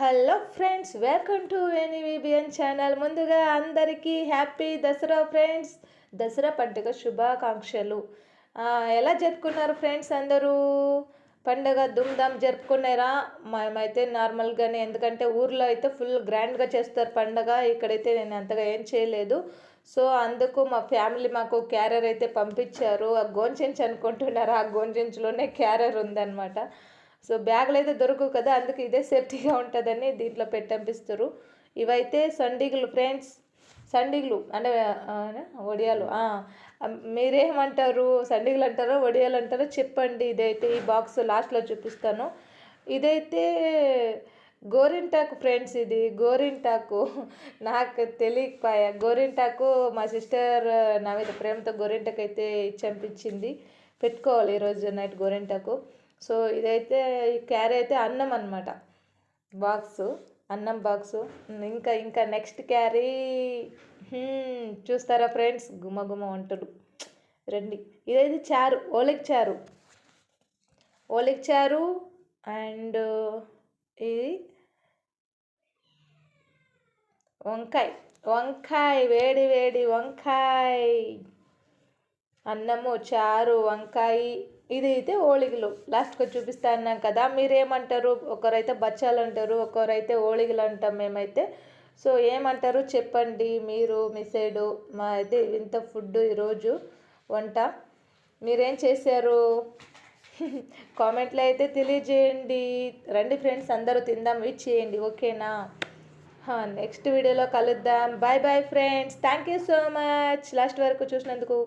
Hello friends welcome to ఎనీవీబిఎన్ channel. ముందుగా అందరికీ హ్యాపీ దసరా ఫ్రెండ్స్. దసరా పండుగ శుభాకాంక్షలు. ఎలా జరుపుకున్నారు ఫ్రెండ్స్ అందరూ? పండగ ధూమ్ధామ్ జరుపుకున్నారా? మేమైతే నార్మల్గానే ఎందుకంటే ఊర్లో అయితే ఫుల్ గ్రాండ్గా చేస్తారు పండగ. ఇక్కడైతే నేను అంతగా ఏం చేయలేదు. సో అందుకు మా ఫ్యామిలీ మాకు క్యారర్ అయితే పంపించారు. ఆ గోంచెంచ్ అనుకుంటున్నారు ఆ గోంచెంచులోనే క్యారర్ ఉందన్నమాట. సో బ్యాగులు అయితే దొరకవు కదా అందుకే ఇదే సేఫ్టీగా ఉంటుందని దీంట్లో పెట్టంపిస్తారు ఇవైతే సండిగులు ఫ్రెండ్స్ సండిగులు అంటే వడియాలు మీరేమంటారు సండిగులు అంటారో వడియాలు అంటారో చెప్పండి. ఇదైతే ఈ బాక్స్ లాస్ట్లో చూపిస్తాను. ఇదైతే గోరింటాకు ఫ్రెండ్స్ ఇది. గోరింటాకు నాకు తెలియకపోయా. గోరింటాకు మా సిస్టర్ నా మీద ప్రేమతో గోరింటాకు అయితే చంపించింది. పెట్టుకోవాలి ఈరోజు నైట్ గోరింటాకు. సో ఇదైతే ఈ క్యారీ అయితే అన్నం అనమాట బాక్స్ అన్నం బాక్సు. ఇంకా ఇంకా నెక్స్ట్ క్యారీ చూస్తారా ఫ్రెండ్స్? గుమ వంటలు. రండి. ఇదైతే చారు ఓలిక్ చారు. ఓలిక్ చారు అండ్ ఇది వంకాయ. వంకాయ వేడి వేడి వంకాయ. అన్నము చారు వంకాయ. ఇది అయితే ఓళిగలు లాస్ట్కి చూపిస్తా అన్నాం కదా మీరేమంటారు? ఒకరైతే బచ్చాలు అంటారు ఒకరైతే ఓళిగలు అంటాం మేమైతే. సో ఏమంటారు? చెప్పండి మీరు మీ సైడు. మా అయితే ఇంత ఫుడ్ ఈరోజు వంట. మీరేం చేశారు? కామెంట్లో అయితే తెలియజేయండి. రండి ఫ్రెండ్స్ అందరూ తిందాం విచ్ చేయండి ఓకేనా? నెక్స్ట్ వీడియోలో కలుద్దాం. Bye bye friends thank you so much last వరకు చూసినందుకు